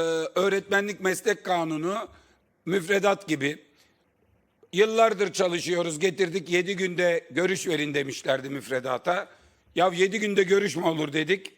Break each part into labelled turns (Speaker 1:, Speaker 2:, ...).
Speaker 1: Ee, öğretmenlik meslek kanunu müfredat gibi yıllardır çalışıyoruz getirdik 7 günde görüş verin demişlerdi müfredata. Ya 7 günde görüş mü olur dedik.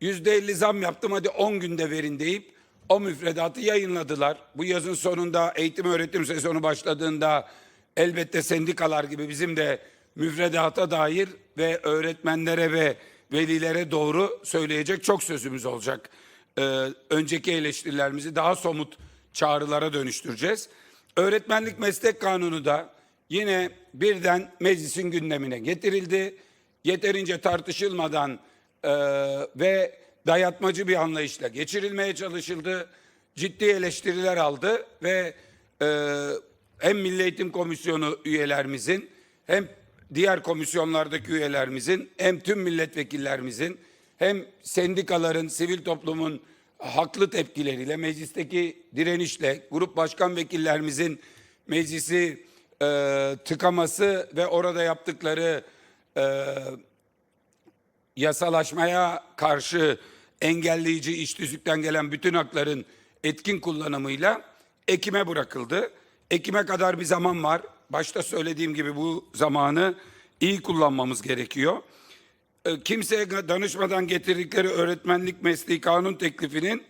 Speaker 1: %50 zam yaptım hadi 10 günde verin deyip o müfredatı yayınladılar. Bu yazın sonunda eğitim öğretim sezonu başladığında elbette sendikalar gibi bizim de müfredata dair ve öğretmenlere ve velilere doğru söyleyecek çok sözümüz olacak. Ee, önceki eleştirilerimizi daha somut çağrılara dönüştüreceğiz. Öğretmenlik meslek kanunu da yine birden meclisin gündemine getirildi. Yeterince tartışılmadan e, ve dayatmacı bir anlayışla geçirilmeye çalışıldı. Ciddi eleştiriler aldı ve e, hem Milli Eğitim Komisyonu üyelerimizin hem diğer komisyonlardaki üyelerimizin hem tüm milletvekillerimizin hem sendikaların, sivil toplumun haklı tepkileriyle, meclisteki direnişle, grup başkan vekillerimizin meclisi e, tıkaması ve orada yaptıkları e, yasalaşmaya karşı engelleyici iş tüzükten gelen bütün hakların etkin kullanımıyla Ekim'e bırakıldı. Ekim'e kadar bir zaman var. Başta söylediğim gibi bu zamanı iyi kullanmamız gerekiyor. E, Kimseye danışmadan getirdikleri öğretmenlik mesleği kanun teklifinin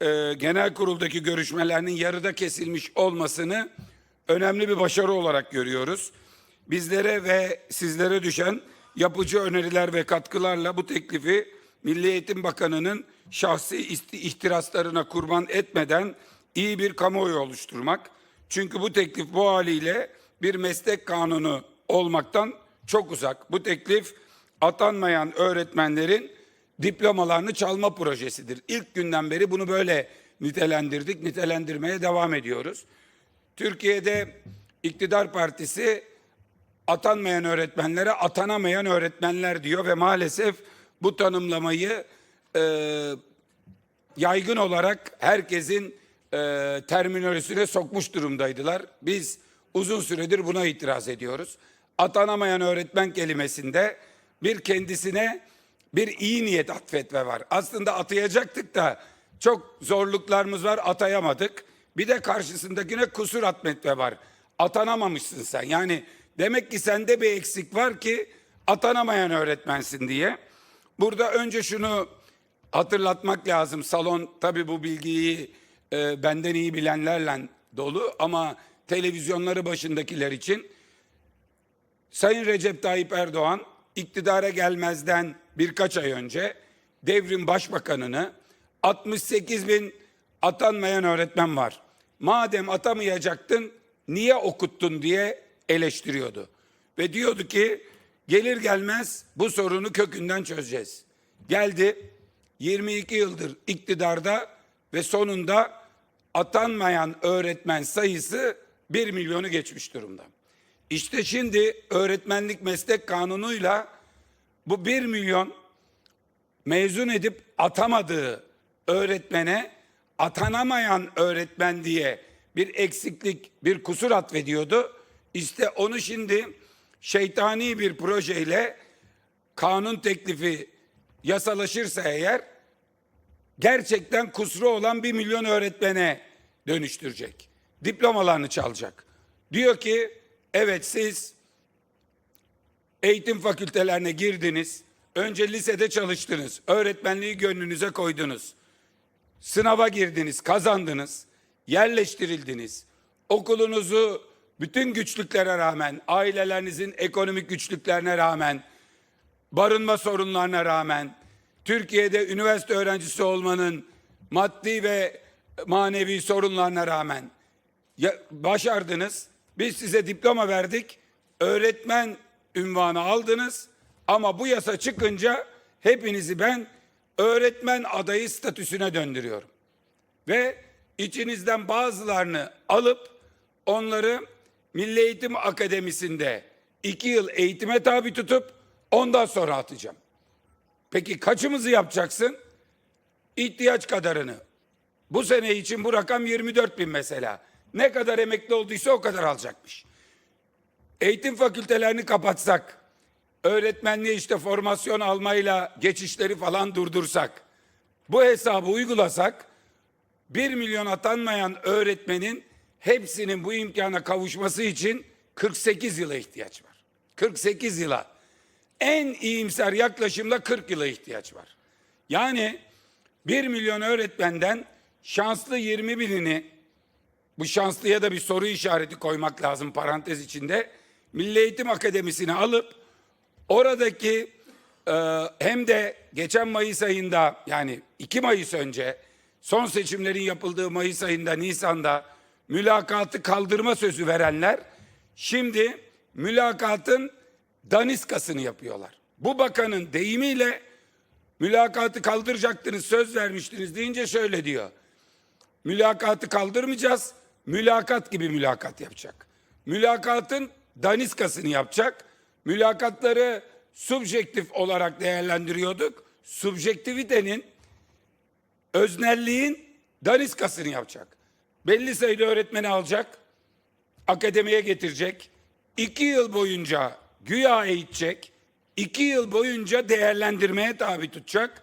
Speaker 1: e, genel kuruldaki görüşmelerinin yarıda kesilmiş olmasını önemli bir başarı olarak görüyoruz. Bizlere ve sizlere düşen yapıcı öneriler ve katkılarla bu teklifi Milli Eğitim Bakanı'nın şahsi ihtiraslarına kurban etmeden iyi bir kamuoyu oluşturmak. Çünkü bu teklif bu haliyle bir meslek kanunu olmaktan çok uzak. Bu teklif atanmayan öğretmenlerin diplomalarını çalma projesidir. İlk günden beri bunu böyle nitelendirdik, nitelendirmeye devam ediyoruz. Türkiye'de iktidar partisi atanmayan öğretmenlere atanamayan öğretmenler diyor ve maalesef bu tanımlamayı e, yaygın olarak herkesin e, terminolojisine sokmuş durumdaydılar. Biz uzun süredir buna itiraz ediyoruz. Atanamayan öğretmen kelimesinde bir kendisine bir iyi niyet atfetme var. Aslında atayacaktık da çok zorluklarımız var atayamadık. Bir de karşısındakine kusur atfetme var. Atanamamışsın sen. Yani demek ki sende bir eksik var ki atanamayan öğretmensin diye. Burada önce şunu hatırlatmak lazım. Salon tabii bu bilgiyi e, benden iyi bilenlerle dolu ama televizyonları başındakiler için Sayın Recep Tayyip Erdoğan iktidara gelmezden birkaç ay önce devrim başbakanını 68 bin atanmayan öğretmen var. Madem atamayacaktın niye okuttun diye eleştiriyordu. Ve diyordu ki gelir gelmez bu sorunu kökünden çözeceğiz. Geldi 22 yıldır iktidarda ve sonunda atanmayan öğretmen sayısı 1 milyonu geçmiş durumda. İşte şimdi öğretmenlik meslek kanunuyla bu 1 milyon mezun edip atamadığı öğretmene atanamayan öğretmen diye bir eksiklik, bir kusur atfediyordu. İşte onu şimdi şeytani bir projeyle kanun teklifi yasalaşırsa eğer gerçekten kusuru olan bir milyon öğretmene dönüştürecek. Diplomalarını çalacak. Diyor ki evet siz eğitim fakültelerine girdiniz. Önce lisede çalıştınız. Öğretmenliği gönlünüze koydunuz. Sınava girdiniz, kazandınız. Yerleştirildiniz. Okulunuzu bütün güçlüklere rağmen, ailelerinizin ekonomik güçlüklerine rağmen, barınma sorunlarına rağmen, Türkiye'de üniversite öğrencisi olmanın maddi ve manevi sorunlarına rağmen başardınız. Biz size diploma verdik. Öğretmen ünvanı aldınız. Ama bu yasa çıkınca hepinizi ben öğretmen adayı statüsüne döndürüyorum. Ve içinizden bazılarını alıp onları Milli Eğitim Akademisi'nde iki yıl eğitime tabi tutup ondan sonra atacağım. Peki kaçımızı yapacaksın? İhtiyaç kadarını. Bu sene için bu rakam 24 bin mesela. Ne kadar emekli olduysa o kadar alacakmış. Eğitim fakültelerini kapatsak, öğretmenliğe işte formasyon almayla geçişleri falan durdursak, bu hesabı uygulasak 1 milyon atanmayan öğretmenin hepsinin bu imkana kavuşması için 48 yıla ihtiyaç var. 48 yıla. En iyimser yaklaşımda 40 yıla ihtiyaç var. Yani 1 milyon öğretmenden şanslı 20 binini bu şanslıya da bir soru işareti koymak lazım parantez içinde. Milli Eğitim Akademisi'ni alıp oradaki e, hem de geçen Mayıs ayında yani 2 Mayıs önce son seçimlerin yapıldığı Mayıs ayında Nisan'da mülakatı kaldırma sözü verenler şimdi mülakatın daniskasını yapıyorlar. Bu bakanın deyimiyle mülakatı kaldıracaktınız söz vermiştiniz deyince şöyle diyor. Mülakatı kaldırmayacağız. Mülakat gibi mülakat yapacak. Mülakatın daniskasını yapacak. Mülakatları subjektif olarak değerlendiriyorduk. Subjektivitenin, öznelliğin daniskasını yapacak. Belli sayıda öğretmeni alacak, akademiye getirecek. iki yıl boyunca güya eğitecek. iki yıl boyunca değerlendirmeye tabi tutacak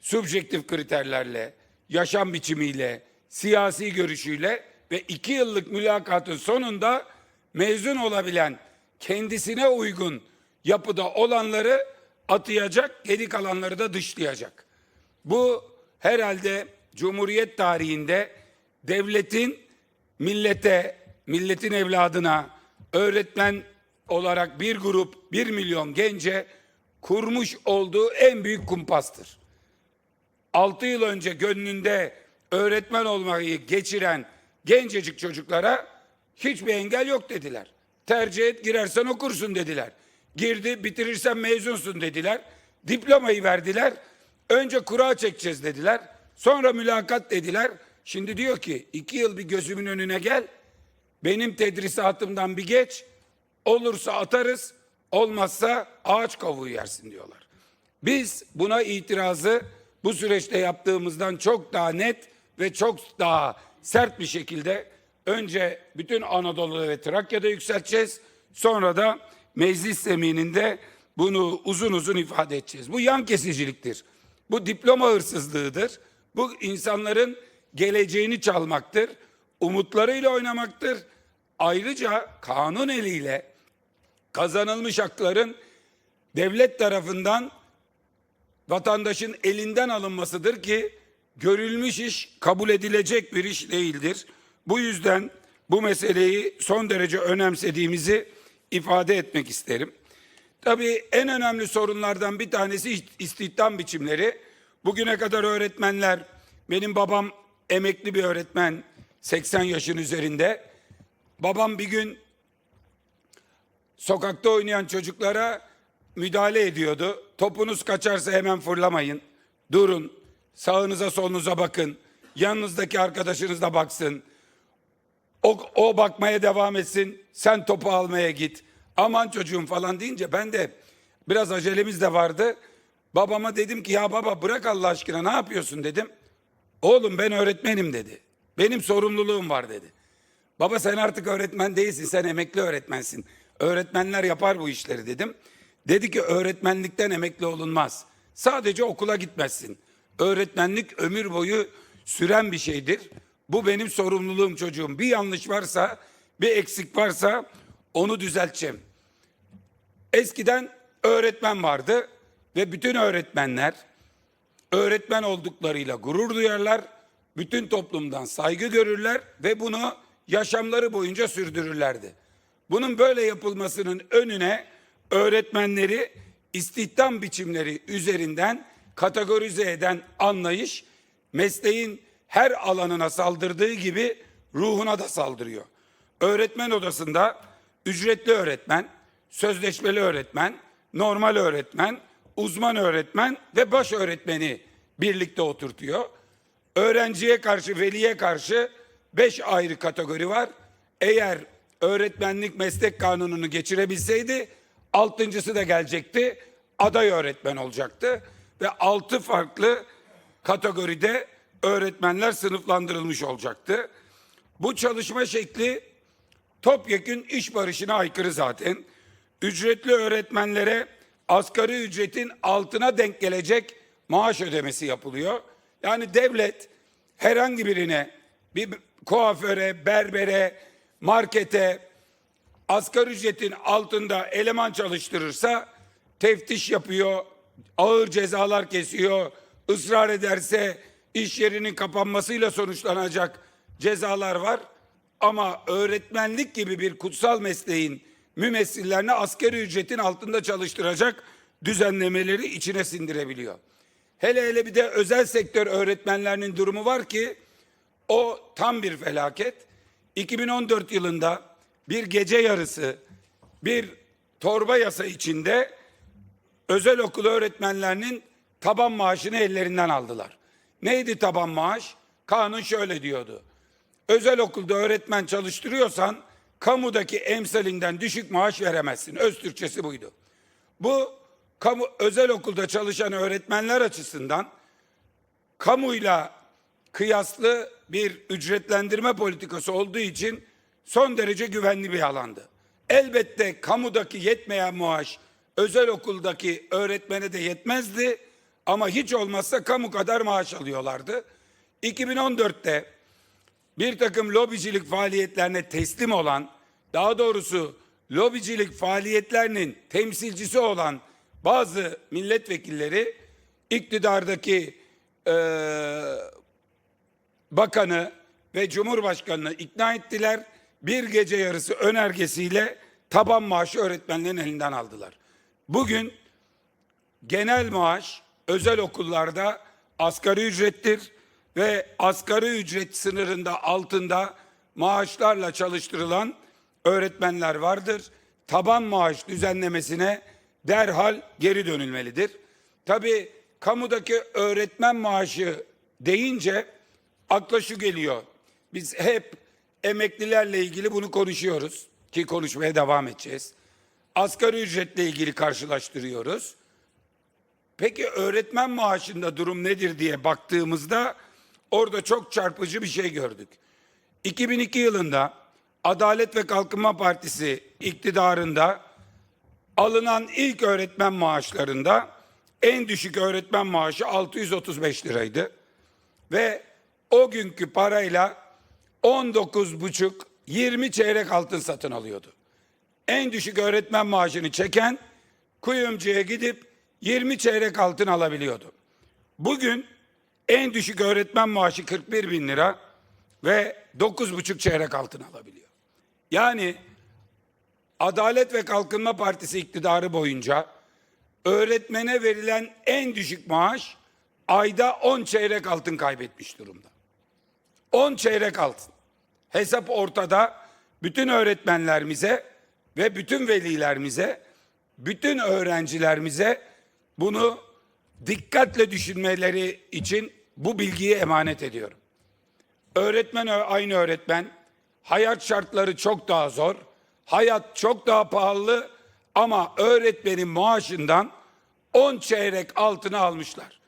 Speaker 1: subjektif kriterlerle, yaşam biçimiyle, siyasi görüşüyle ve iki yıllık mülakatın sonunda mezun olabilen kendisine uygun yapıda olanları atayacak, geri kalanları da dışlayacak. Bu herhalde Cumhuriyet tarihinde devletin millete, milletin evladına öğretmen olarak bir grup, bir milyon gence kurmuş olduğu en büyük kumpastır. 6 yıl önce gönlünde öğretmen olmayı geçiren gencecik çocuklara hiçbir engel yok dediler. Tercih et girersen okursun dediler. Girdi bitirirsen mezunsun dediler. Diplomayı verdiler. Önce kura çekeceğiz dediler. Sonra mülakat dediler. Şimdi diyor ki iki yıl bir gözümün önüne gel. Benim tedrisatımdan bir geç. Olursa atarız. Olmazsa ağaç kavuğu yersin diyorlar. Biz buna itirazı bu süreçte yaptığımızdan çok daha net ve çok daha sert bir şekilde önce bütün Anadolu ve Trakya'da yükselteceğiz. Sonra da meclis zemininde bunu uzun uzun ifade edeceğiz. Bu yan kesiciliktir. Bu diploma hırsızlığıdır. Bu insanların geleceğini çalmaktır. Umutlarıyla oynamaktır. Ayrıca kanun eliyle kazanılmış hakların devlet tarafından vatandaşın elinden alınmasıdır ki görülmüş iş kabul edilecek bir iş değildir. Bu yüzden bu meseleyi son derece önemsediğimizi ifade etmek isterim. Tabii en önemli sorunlardan bir tanesi istihdam biçimleri. Bugüne kadar öğretmenler, benim babam emekli bir öğretmen, 80 yaşın üzerinde. Babam bir gün sokakta oynayan çocuklara müdahale ediyordu. Topunuz kaçarsa hemen fırlamayın. Durun. Sağınıza solunuza bakın. Yanınızdaki arkadaşınız da baksın. O, o bakmaya devam etsin. Sen topu almaya git. Aman çocuğum falan deyince ben de biraz acelemiz de vardı. Babama dedim ki ya baba bırak Allah aşkına ne yapıyorsun dedim. Oğlum ben öğretmenim dedi. Benim sorumluluğum var dedi. Baba sen artık öğretmen değilsin sen emekli öğretmensin. Öğretmenler yapar bu işleri dedim. Dedi ki öğretmenlikten emekli olunmaz. Sadece okula gitmezsin. Öğretmenlik ömür boyu süren bir şeydir. Bu benim sorumluluğum çocuğum. Bir yanlış varsa, bir eksik varsa onu düzelteceğim. Eskiden öğretmen vardı ve bütün öğretmenler öğretmen olduklarıyla gurur duyarlar. Bütün toplumdan saygı görürler ve bunu yaşamları boyunca sürdürürlerdi. Bunun böyle yapılmasının önüne öğretmenleri istihdam biçimleri üzerinden kategorize eden anlayış mesleğin her alanına saldırdığı gibi ruhuna da saldırıyor. Öğretmen odasında ücretli öğretmen, sözleşmeli öğretmen, normal öğretmen, uzman öğretmen ve baş öğretmeni birlikte oturtuyor. Öğrenciye karşı, veliye karşı beş ayrı kategori var. Eğer öğretmenlik meslek kanununu geçirebilseydi altıncısı da gelecekti. Aday öğretmen olacaktı ve altı farklı kategoride öğretmenler sınıflandırılmış olacaktı. Bu çalışma şekli topyekün iş barışına aykırı zaten. Ücretli öğretmenlere asgari ücretin altına denk gelecek maaş ödemesi yapılıyor. Yani devlet herhangi birine bir kuaföre, berbere, markete asgari ücretin altında eleman çalıştırırsa teftiş yapıyor, ağır cezalar kesiyor, ısrar ederse iş yerinin kapanmasıyla sonuçlanacak cezalar var. Ama öğretmenlik gibi bir kutsal mesleğin mümessillerini asgari ücretin altında çalıştıracak düzenlemeleri içine sindirebiliyor. Hele hele bir de özel sektör öğretmenlerinin durumu var ki o tam bir felaket. 2014 yılında bir gece yarısı bir torba yasa içinde özel okul öğretmenlerinin taban maaşını ellerinden aldılar. Neydi taban maaş? Kanun şöyle diyordu. Özel okulda öğretmen çalıştırıyorsan kamudaki emsalinden düşük maaş veremezsin. Öz Türkçesi buydu. Bu kamu özel okulda çalışan öğretmenler açısından kamuyla kıyaslı bir ücretlendirme politikası olduğu için son derece güvenli bir alandı. Elbette kamudaki yetmeyen maaş özel okuldaki öğretmene de yetmezdi ama hiç olmazsa kamu kadar maaş alıyorlardı. 2014'te bir takım lobicilik faaliyetlerine teslim olan, daha doğrusu lobicilik faaliyetlerinin temsilcisi olan bazı milletvekilleri iktidardaki eee bakanı ve cumhurbaşkanını ikna ettiler. Bir gece yarısı önergesiyle taban maaşı öğretmenlerin elinden aldılar. Bugün genel maaş özel okullarda asgari ücrettir ve asgari ücret sınırında altında maaşlarla çalıştırılan öğretmenler vardır. Taban maaş düzenlemesine derhal geri dönülmelidir. Tabii kamudaki öğretmen maaşı deyince akla şu geliyor. Biz hep emeklilerle ilgili bunu konuşuyoruz ki konuşmaya devam edeceğiz. Asgari ücretle ilgili karşılaştırıyoruz. Peki öğretmen maaşında durum nedir diye baktığımızda orada çok çarpıcı bir şey gördük. 2002 yılında Adalet ve Kalkınma Partisi iktidarında alınan ilk öğretmen maaşlarında en düşük öğretmen maaşı 635 liraydı. Ve o günkü parayla 19 buçuk 20 çeyrek altın satın alıyordu. En düşük öğretmen maaşını çeken kuyumcuya gidip 20 çeyrek altın alabiliyordu. Bugün en düşük öğretmen maaşı 41 bin lira ve 9 buçuk çeyrek altın alabiliyor. Yani Adalet ve Kalkınma Partisi iktidarı boyunca öğretmene verilen en düşük maaş ayda 10 çeyrek altın kaybetmiş durumda. 10 çeyrek altın. Hesap ortada. Bütün öğretmenlerimize ve bütün velilerimize, bütün öğrencilerimize bunu dikkatle düşünmeleri için bu bilgiyi emanet ediyorum. Öğretmen aynı öğretmen. Hayat şartları çok daha zor. Hayat çok daha pahalı ama öğretmenin maaşından 10 çeyrek altını almışlar.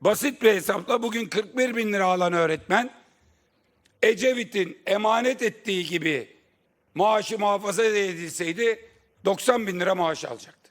Speaker 1: Basit bir hesapla bugün 41 bin lira alan öğretmen Ecevit'in emanet ettiği gibi maaşı muhafaza edilseydi 90 bin lira maaş alacaktı.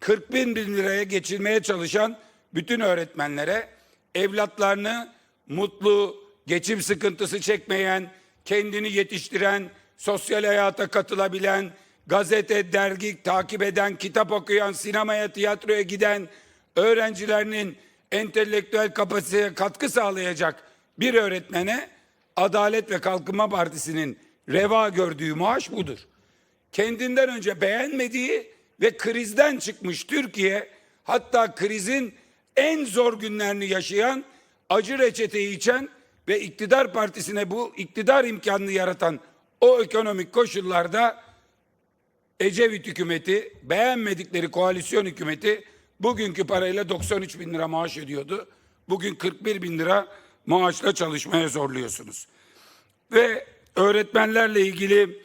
Speaker 1: 40 bin, bin liraya geçirmeye çalışan bütün öğretmenlere evlatlarını mutlu, geçim sıkıntısı çekmeyen, kendini yetiştiren, sosyal hayata katılabilen, gazete, dergi takip eden, kitap okuyan, sinemaya, tiyatroya giden öğrencilerinin entelektüel kapasiteye katkı sağlayacak bir öğretmene Adalet ve Kalkınma Partisi'nin reva gördüğü maaş budur. Kendinden önce beğenmediği ve krizden çıkmış Türkiye hatta krizin en zor günlerini yaşayan acı reçeteyi içen ve iktidar partisine bu iktidar imkanını yaratan o ekonomik koşullarda Ecevit hükümeti beğenmedikleri koalisyon hükümeti bugünkü parayla 93 bin lira maaş ödüyordu. Bugün 41 bin lira maaşla çalışmaya zorluyorsunuz. Ve öğretmenlerle ilgili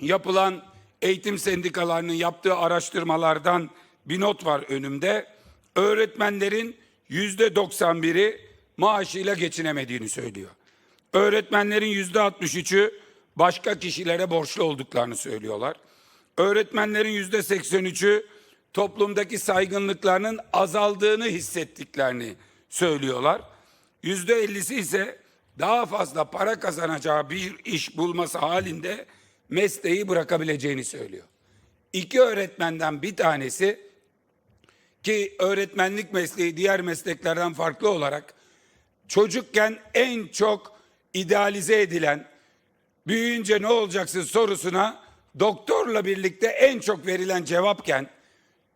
Speaker 1: yapılan eğitim sendikalarının yaptığı araştırmalardan bir not var önümde. Öğretmenlerin yüzde 91'i maaşıyla geçinemediğini söylüyor. Öğretmenlerin yüzde 63'ü başka kişilere borçlu olduklarını söylüyorlar. Öğretmenlerin yüzde 83'ü toplumdaki saygınlıklarının azaldığını hissettiklerini söylüyorlar. yüzde ellisi ise daha fazla para kazanacağı bir iş bulması halinde mesleği bırakabileceğini söylüyor. İki öğretmenden bir tanesi ki öğretmenlik mesleği diğer mesleklerden farklı olarak çocukken en çok idealize edilen büyüyünce ne olacaksın sorusuna doktorla birlikte en çok verilen cevapken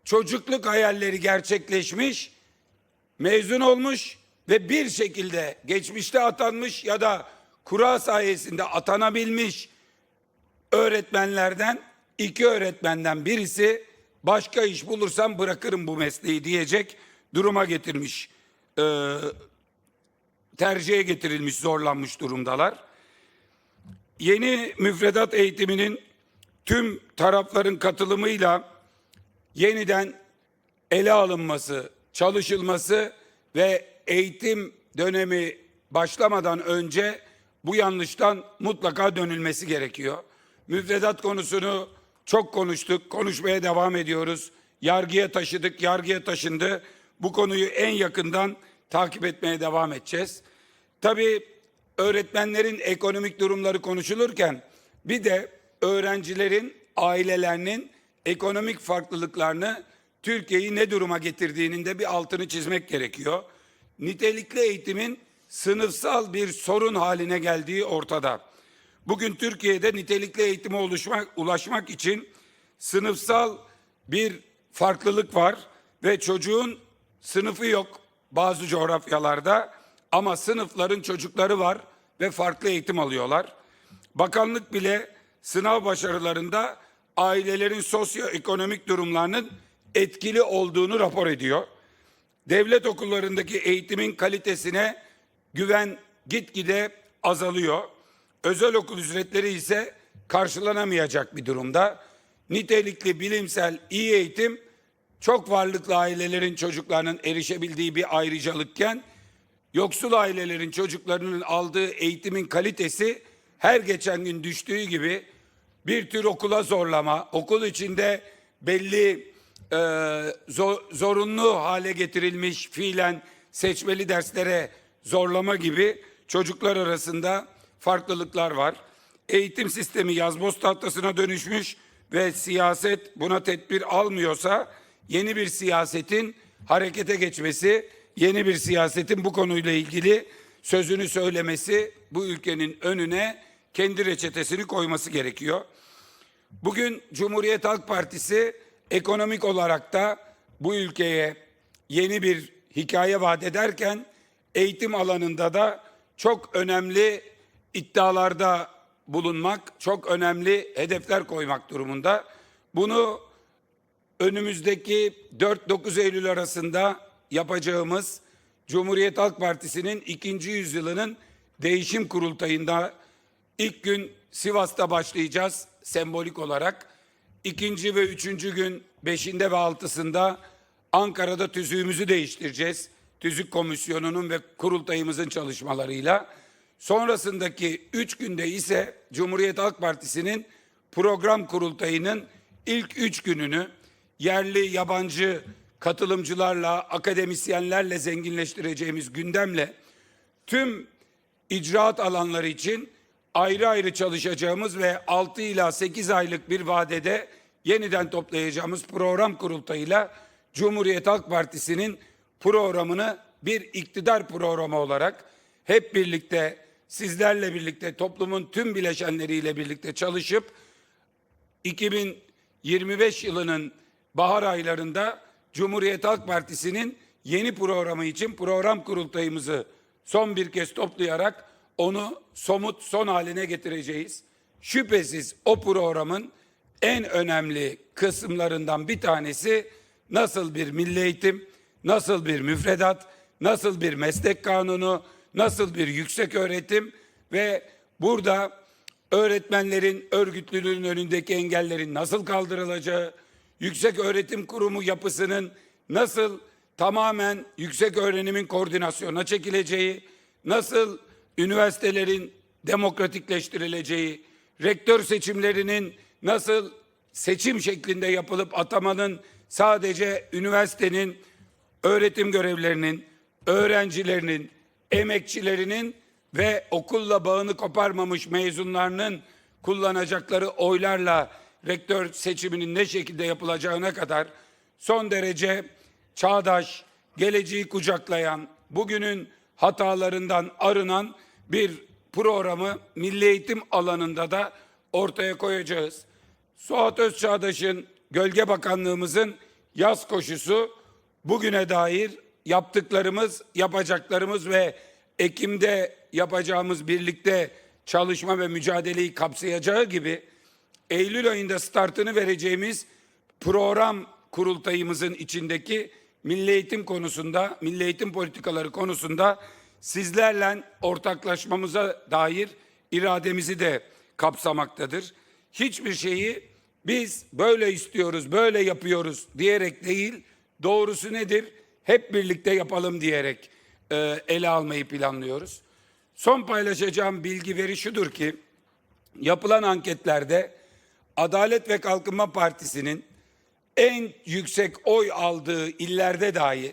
Speaker 1: çocukluk hayalleri gerçekleşmiş, mezun olmuş ve bir şekilde geçmişte atanmış ya da kura sayesinde atanabilmiş öğretmenlerden iki öğretmenden birisi başka iş bulursam bırakırım bu mesleği diyecek duruma getirmiş. Ee, tercihe getirilmiş, zorlanmış durumdalar. Yeni müfredat eğitiminin tüm tarafların katılımıyla yeniden ele alınması, çalışılması ve eğitim dönemi başlamadan önce bu yanlıştan mutlaka dönülmesi gerekiyor. Müfredat konusunu çok konuştuk, konuşmaya devam ediyoruz. Yargıya taşıdık, yargıya taşındı. Bu konuyu en yakından takip etmeye devam edeceğiz. Tabii öğretmenlerin ekonomik durumları konuşulurken bir de öğrencilerin, ailelerinin ekonomik farklılıklarını Türkiye'yi ne duruma getirdiğinin de bir altını çizmek gerekiyor. Nitelikli eğitimin sınıfsal bir sorun haline geldiği ortada. Bugün Türkiye'de nitelikli eğitime ulaşmak, ulaşmak için sınıfsal bir farklılık var ve çocuğun sınıfı yok bazı coğrafyalarda ama sınıfların çocukları var ve farklı eğitim alıyorlar. Bakanlık bile sınav başarılarında ailelerin sosyoekonomik durumlarının etkili olduğunu rapor ediyor. Devlet okullarındaki eğitimin kalitesine güven gitgide azalıyor. Özel okul ücretleri ise karşılanamayacak bir durumda. Nitelikli bilimsel iyi eğitim çok varlıklı ailelerin çocuklarının erişebildiği bir ayrıcalıkken yoksul ailelerin çocuklarının aldığı eğitimin kalitesi her geçen gün düştüğü gibi bir tür okula zorlama, okul içinde belli zor- zorunlu hale getirilmiş fiilen seçmeli derslere zorlama gibi çocuklar arasında farklılıklar var. Eğitim sistemi yazboz tahtasına dönüşmüş ve siyaset buna tedbir almıyorsa yeni bir siyasetin harekete geçmesi, yeni bir siyasetin bu konuyla ilgili sözünü söylemesi bu ülkenin önüne kendi reçetesini koyması gerekiyor. Bugün Cumhuriyet Halk Partisi ekonomik olarak da bu ülkeye yeni bir hikaye vaat ederken eğitim alanında da çok önemli iddialarda bulunmak, çok önemli hedefler koymak durumunda. Bunu önümüzdeki 4-9 Eylül arasında yapacağımız Cumhuriyet Halk Partisi'nin ikinci yüzyılının değişim kurultayında ilk gün Sivas'ta başlayacağız sembolik olarak. İkinci ve üçüncü gün beşinde ve altısında Ankara'da tüzüğümüzü değiştireceğiz. Tüzük komisyonunun ve kurultayımızın çalışmalarıyla. Sonrasındaki üç günde ise Cumhuriyet Halk Partisi'nin program kurultayının ilk üç gününü yerli yabancı katılımcılarla, akademisyenlerle zenginleştireceğimiz gündemle tüm icraat alanları için ayrı ayrı çalışacağımız ve 6 ila 8 aylık bir vadede yeniden toplayacağımız program kurultayıyla Cumhuriyet Halk Partisi'nin programını bir iktidar programı olarak hep birlikte sizlerle birlikte toplumun tüm bileşenleriyle birlikte çalışıp 2025 yılının bahar aylarında Cumhuriyet Halk Partisi'nin yeni programı için program kurultayımızı son bir kez toplayarak onu somut son haline getireceğiz. Şüphesiz o programın en önemli kısımlarından bir tanesi nasıl bir milli eğitim, nasıl bir müfredat, nasıl bir meslek kanunu, nasıl bir yüksek öğretim ve burada öğretmenlerin örgütlülüğün önündeki engellerin nasıl kaldırılacağı, yüksek öğretim kurumu yapısının nasıl tamamen yüksek öğrenimin koordinasyona çekileceği, nasıl üniversitelerin demokratikleştirileceği, rektör seçimlerinin nasıl seçim şeklinde yapılıp atamanın sadece üniversitenin öğretim görevlerinin, öğrencilerinin, emekçilerinin ve okulla bağını koparmamış mezunlarının kullanacakları oylarla rektör seçiminin ne şekilde yapılacağına kadar son derece çağdaş, geleceği kucaklayan, bugünün hatalarından arınan bir programı milli eğitim alanında da ortaya koyacağız. Suat Özçağdaş'ın Gölge Bakanlığımızın yaz koşusu bugüne dair yaptıklarımız, yapacaklarımız ve Ekim'de yapacağımız birlikte çalışma ve mücadeleyi kapsayacağı gibi Eylül ayında startını vereceğimiz program kurultayımızın içindeki milli eğitim konusunda, milli eğitim politikaları konusunda sizlerle ortaklaşmamıza dair irademizi de kapsamaktadır. Hiçbir şeyi biz böyle istiyoruz, böyle yapıyoruz diyerek değil, doğrusu nedir? Hep birlikte yapalım diyerek e, ele almayı planlıyoruz. Son paylaşacağım bilgi veri şudur ki, yapılan anketlerde Adalet ve Kalkınma Partisi'nin en yüksek oy aldığı illerde dahi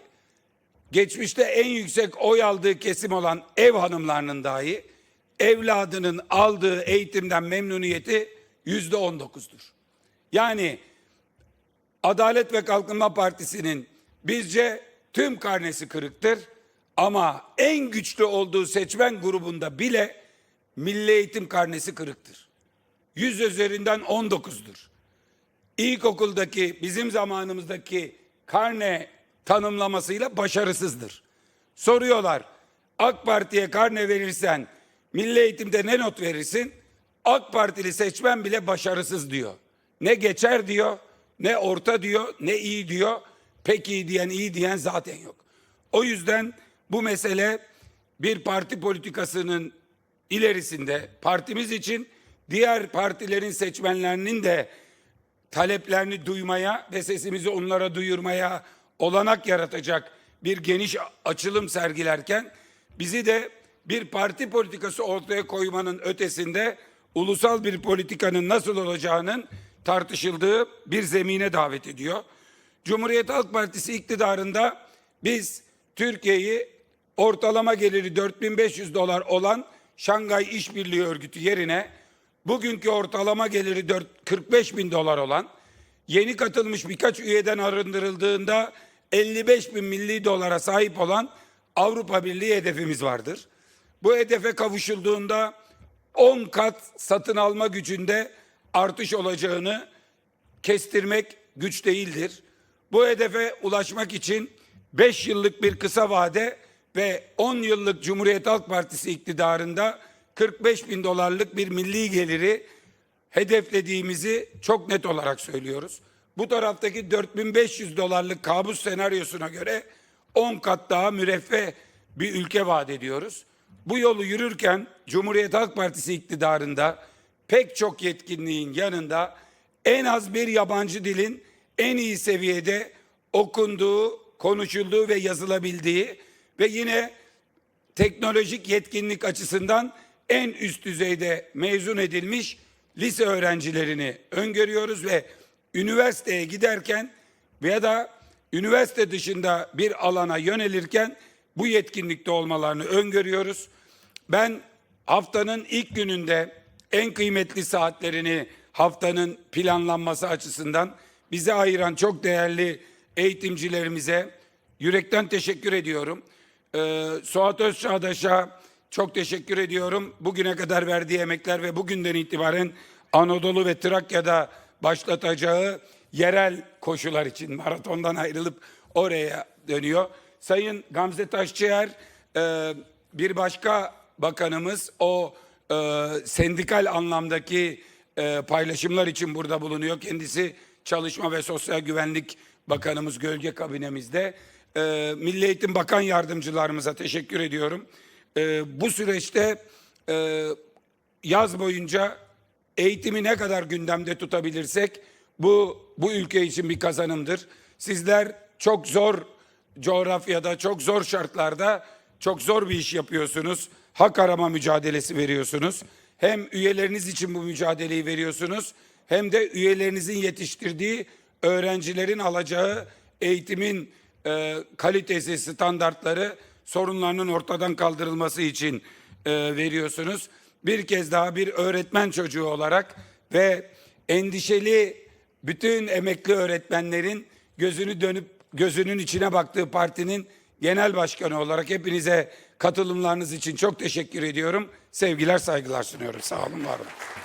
Speaker 1: geçmişte en yüksek oy aldığı kesim olan ev hanımlarının dahi evladının aldığı eğitimden memnuniyeti yüzde on dokuzdur. Yani Adalet ve Kalkınma Partisi'nin bizce tüm karnesi kırıktır ama en güçlü olduğu seçmen grubunda bile milli eğitim karnesi kırıktır. Yüz üzerinden 19'dur. İlkokuldaki bizim zamanımızdaki karne tanımlamasıyla başarısızdır. Soruyorlar AK Parti'ye karne verirsen milli eğitimde ne not verirsin? AK Partili seçmen bile başarısız diyor. Ne geçer diyor, ne orta diyor, ne iyi diyor. Pek iyi diyen, iyi diyen zaten yok. O yüzden bu mesele bir parti politikasının ilerisinde partimiz için diğer partilerin seçmenlerinin de taleplerini duymaya ve sesimizi onlara duyurmaya olanak yaratacak bir geniş açılım sergilerken bizi de bir parti politikası ortaya koymanın ötesinde ulusal bir politikanın nasıl olacağının tartışıldığı bir zemine davet ediyor. Cumhuriyet Halk Partisi iktidarında biz Türkiye'yi ortalama geliri 4500 dolar olan Şangay İşbirliği Örgütü yerine bugünkü ortalama geliri 4, 45 bin dolar olan yeni katılmış birkaç üyeden arındırıldığında 55 bin milli dolara sahip olan Avrupa Birliği hedefimiz vardır. Bu hedefe kavuşulduğunda 10 kat satın alma gücünde artış olacağını kestirmek güç değildir. Bu hedefe ulaşmak için 5 yıllık bir kısa vade ve 10 yıllık Cumhuriyet Halk Partisi iktidarında 45 bin dolarlık bir milli geliri hedeflediğimizi çok net olarak söylüyoruz. Bu taraftaki 4500 dolarlık kabus senaryosuna göre 10 kat daha müreffeh bir ülke vaat ediyoruz. Bu yolu yürürken Cumhuriyet Halk Partisi iktidarında pek çok yetkinliğin yanında en az bir yabancı dilin en iyi seviyede okunduğu, konuşulduğu ve yazılabildiği ve yine teknolojik yetkinlik açısından en üst düzeyde mezun edilmiş lise öğrencilerini öngörüyoruz ve üniversiteye giderken veya da üniversite dışında bir alana yönelirken bu yetkinlikte olmalarını öngörüyoruz. Ben haftanın ilk gününde en kıymetli saatlerini haftanın planlanması açısından bize ayıran çok değerli eğitimcilerimize yürekten teşekkür ediyorum. Ee, Suat Özçağdaş'a çok teşekkür ediyorum. Bugüne kadar verdiği emekler ve bugünden itibaren Anadolu ve Trakya'da başlatacağı yerel koşular için maratondan ayrılıp oraya dönüyor. Sayın Gamze Taşçıyer e, bir başka bakanımız o e, sendikal anlamdaki e, paylaşımlar için burada bulunuyor. Kendisi Çalışma ve Sosyal Güvenlik Bakanımız gölge kabinemizde. E, Milli Eğitim Bakan Yardımcılarımıza teşekkür ediyorum. E, bu süreçte e, yaz boyunca eğitimi ne kadar gündemde tutabilirsek bu bu ülke için bir kazanımdır. Sizler çok zor coğrafyada, çok zor şartlarda çok zor bir iş yapıyorsunuz. Hak arama mücadelesi veriyorsunuz. Hem üyeleriniz için bu mücadeleyi veriyorsunuz hem de üyelerinizin yetiştirdiği öğrencilerin alacağı eğitimin e, kalitesi, standartları sorunlarının ortadan kaldırılması için e, veriyorsunuz. Bir kez daha bir öğretmen çocuğu olarak ve endişeli bütün emekli öğretmenlerin gözünü dönüp gözünün içine baktığı partinin genel başkanı olarak hepinize katılımlarınız için çok teşekkür ediyorum. Sevgiler, saygılar sunuyorum. Sağ olun, var olun.